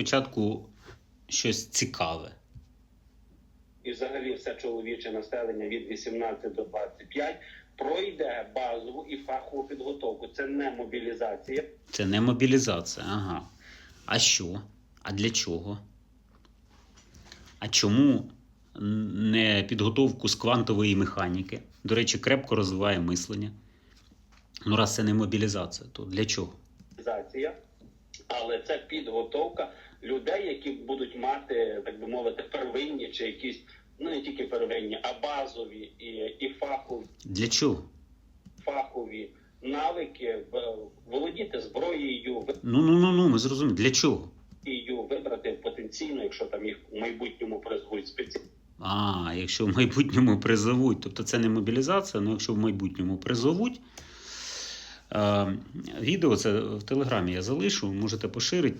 спочатку щось цікаве. і взагалі все чоловіче населення від 18 до 25 пройде базову і фахову підготовку. Це не мобілізація. Це не мобілізація, ага. А що? А для чого? А чому не підготовку з квантової механіки? До речі, крепко розвиває мислення. Ну, раз це не мобілізація, то для чого? мобілізація, але це підготовка людей, які будуть мати, так би мовити, первинні чи якісь, ну не тільки первинні, а базові і, і фахові, Для чого? фахові навики володіти зброєю, Ну, ну, ну, ну, ми зрозуміли. Для чого? її вибрати потенційно, якщо там їх в майбутньому призвуть спеціально. А, якщо в майбутньому призовуть, тобто це не мобілізація, але якщо в майбутньому призовуть. Е, відео це в телеграмі я залишу, можете поширити.